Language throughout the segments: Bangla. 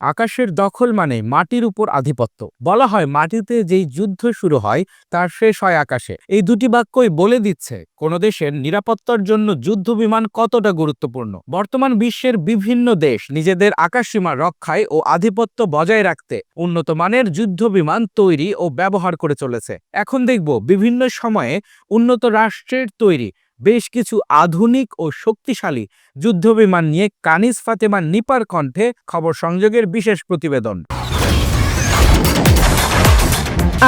আকাশের দখল মানে মাটির উপর আধিপত্য। বলা হয় মাটিতে যেই যুদ্ধ শুরু হয়, তার শেষ হয় আকাশে। এই দুটি বাক্যই বলে দিচ্ছে, কোন দেশের নিরাপত্তার জন্য যুদ্ধ বিমান কতটা গুরুত্বপূর্ণ। বর্তমান বিশ্বের বিভিন্ন দেশ নিজেদের আকাশসীমা রক্ষায় ও আধিপত্য বজায় রাখতে উন্নত মানের যুদ্ধ বিমান তৈরি ও ব্যবহার করে চলেছে। এখন দেখব বিভিন্ন সময়ে উন্নত রাষ্ট্রের তৈরি বেশ কিছু আধুনিক ও শক্তিশালী যুদ্ধবিমান নিয়ে কানিস ফাতেমা নিপার কণ্ঠে খবর সংযোগের বিশেষ প্রতিবেদন।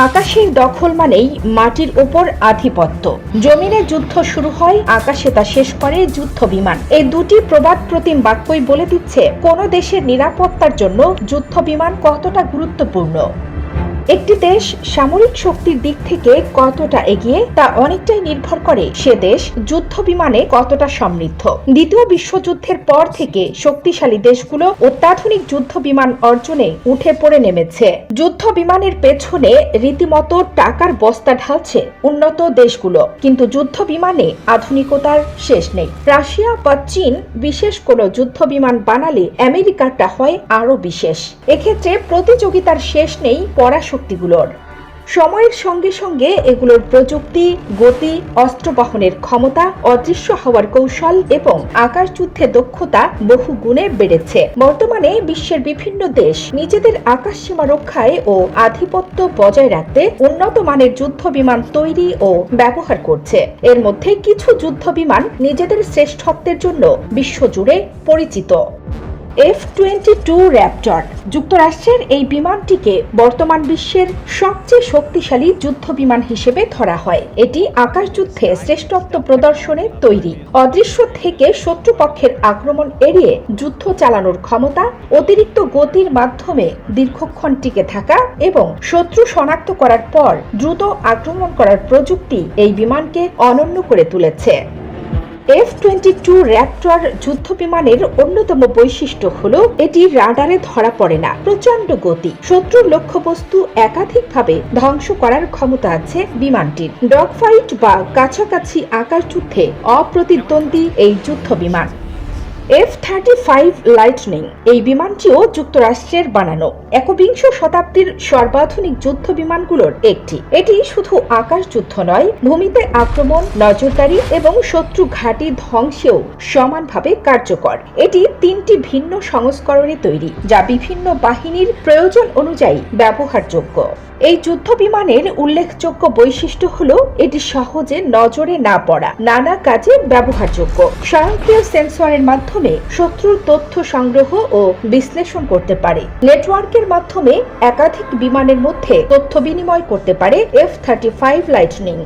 আকাশের দখল মানেই মাটির ওপর আধিপত্য। জমিনে যুদ্ধ শুরু হয়, আকাশে তা শেষ করে যুদ্ধ বিমান এই দুটি প্রবাদ প্রতিম বাক্যই বলে দিচ্ছে, কোন দেশের নিরাপত্তার জন্য যুদ্ধ বিমান কতটা গুরুত্বপূর্ণ। একটি দেশ সামরিক শক্তির দিক থেকে কতটা এগিয়ে তা অনেকটাই নির্ভর করে সে দেশ যুদ্ধ বিমানে কতটা সমৃদ্ধ। দ্বিতীয় বিশ্বযুদ্ধের পর থেকে শক্তিশালী দেশগুলো অত্যাধুনিক যুদ্ধ বিমান অর্জনে উঠে পড়ে নেমেছে। যুদ্ধ বিমানের পেছনে রীতিমতো টাকার বস্তা ঢালছে উন্নত দেশগুলো। কিন্তু যুদ্ধ বিমানে আধুনিকতার শেষ নেই। রাশিয়া বা চীন, বিশেষ কোনো যুদ্ধ বিমান বানালে আমেরিকারটা হয় আরও বিশেষ। এক্ষেত্রে প্রতিযোগিতার শেষ নেই পরাশক্তিগুলোর সময়ের সঙ্গে সঙ্গে এগুলোর প্রযুক্তি, গতি অস্ত্র বহনের ক্ষমতা, অদৃশ্য হওয়ার কৌশল এবং আকাশ যুদ্ধে দক্ষতা বহু গুণে বেড়েছে। বর্তমানে বিশ্বের বিভিন্ন দেশ নিজেদের আকাশ সীমা রক্ষায় ও আধিপত্য বজায় রাখতে উন্নত মানের যুদ্ধ বিমান তৈরি ও ব্যবহার করছে। এর মধ্যে কিছু যুদ্ধ বিমান নিজেদের শ্রেষ্ঠত্বের জন্য বিশ্বজুড়ে পরিচিত। এফ টোয়েন্টি টু র্যাপটর যুক্তরাষ্ট্রের এই বিমানটিকে বর্তমান বিশ্বের সবচেয়ে শক্তিশালী যুদ্ধ বিমান হিসেবে ধরা হয়। এটি আকাশ যুদ্ধে শ্রেষ্ঠত্ব প্রদর্শনে তৈরি। অদৃশ্য থেকে শত্রুপক্ষের আক্রমণ এড়িয়ে যুদ্ধ চালানোর ক্ষমতা, অতিরিক্ত গতির মাধ্যমে দীর্ঘক্ষণ টিকে থাকা এবং শত্রু শনাক্ত করার পর দ্রুত আক্রমণ করার প্রযুক্তি এই বিমানকে অনন্য করে তুলেছে। এফ টোয়েন্টি টু র্যাপটর যুদ্ধ বিমানের অন্যতম বৈশিষ্ট্য হল, এটি রাডারে ধরা পড়ে না প্রচণ্ড গতি। শত্রুর লক্ষ্যবস্তু একাধিকভাবে ধ্বংস করার ক্ষমতা আছে বিমানটির। ডগ ফাইট বা কাছাকাছি আকাশ যুদ্ধে অপ্রতিদ্বন্দ্বী এই যুদ্ধ বিমান এফ থার্টি ফাইভ লাইটনিং এই বিমানটিও যুক্তরাষ্ট্রের বানানো। একবিংশ শতাব্দীর সর্বাধুনিক যুদ্ধ বিমানগুলোর একটি। এটি শুধু আকাশ যুদ্ধ নয়, ভূমিতে আক্রমণ, নজরদারি এবং শত্রু ঘাঁটি ধ্বংসেও সমানভাবে কার্যকর। এটি তিনটি ভিন্ন সংস্করণে তৈরি, যা বিভিন্ন বাহিনীর প্রয়োজন অনুযায়ী ব্যবহারযোগ্য। এই যুদ্ধ বিমানের উল্লেখযোগ্য বৈশিষ্ট্য হল, এটি সহজে নজরে না পড়া, নানা কাজে ব্যবহারযোগ্য। স্বয়ংক্রিয় সেন্সরের মাধ্যমে শত্রুর তথ্য সংগ্রহ ও বিশ্লেষণ করতে পারে। নেটওয়ার্কের মাধ্যমে একাধিক বিমানের মধ্যে তথ্য বিনিময় করতে পারে F thirty five Lightning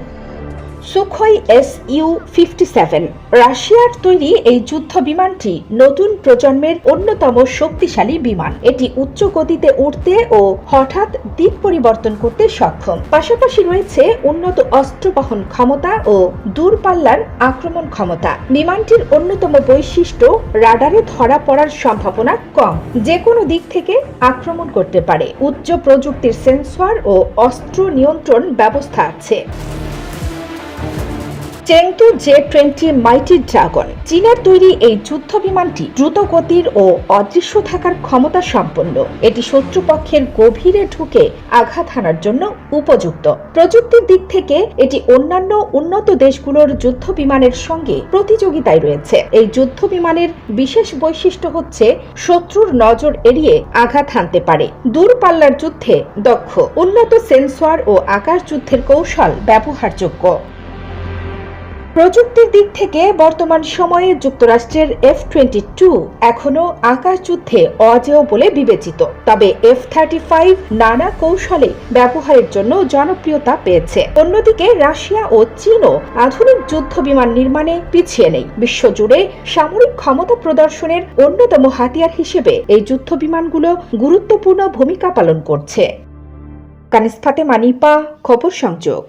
Sukhoi S U fifty seven. রাশিয়ার তৈরি এই যুদ্ধ বিমানটি নতুন প্রজন্মের অন্যতম শক্তিশালী বিমান। এটি উচ্চ গতিতে উঠতে ও হঠাৎ দিক পরিবর্তন করতে সক্ষম। পাশাপাশি রয়েছে উন্নত অস্ত্র বহন ক্ষমতা ও দূরপাল্লার আক্রমণ ক্ষমতা। বিমানটির অন্যতম বৈশিষ্ট্য, রাডারে ধরা পড়ার সম্ভাবনা কম। যে কোনো দিক থেকে আক্রমণ করতে পারে। উচ্চ প্রযুক্তির সেন্সর ও অস্ত্র নিয়ন্ত্রণ ব্যবস্থা আছে। Chengdu J twenty Mighty Dragon. চীনের তৈরি এই যুদ্ধ বিমানটি দ্রুত গতির ও অদৃশ্য থাকার ক্ষমতা সম্পন্ন। এটি শত্রুপক্ষের গভীরে ঢুকে আঘাত হানার জন্য উপযুক্ত। প্রযুক্তির দিক থেকে এটি অন্যান্য উন্নত দেশগুলোর যুদ্ধ বিমানের সঙ্গে প্রতিযোগিতায় রয়েছে। এই যুদ্ধ বিমানের বিশেষ বৈশিষ্ট্য হচ্ছে, শত্রুর নজর এড়িয়ে আঘাত হানতে পারে। দূরপাল্লার যুদ্ধে দক্ষ, উন্নত সেন্সর ও আকাশ যুদ্ধের কৌশল ব্যবহারযোগ্য। প্রযুক্তির দিক থেকে বর্তমান সময়ে যুক্তরাষ্ট্রের এফ টোয়েন্টি টু এখনও আকাশ যুদ্ধে অজেয় বলে বিবেচিত। তবে এফ থার্টি ফাইভ নানা কৌশলে ব্যবহারের জন্য জনপ্রিয়তা পেয়েছে। অন্যদিকে রাশিয়া ও চীনও আধুনিক যুদ্ধ বিমান নির্মাণে পিছিয়ে নেই। বিশ্বজুড়ে সামরিক ক্ষমতা প্রদর্শনের অন্যতম হাতিয়ার হিসেবে এই যুদ্ধ বিমানগুলো গুরুত্বপূর্ণ ভূমিকা পালন করছে। কানিস ফাতেমা নিপা খবর সংযোগ।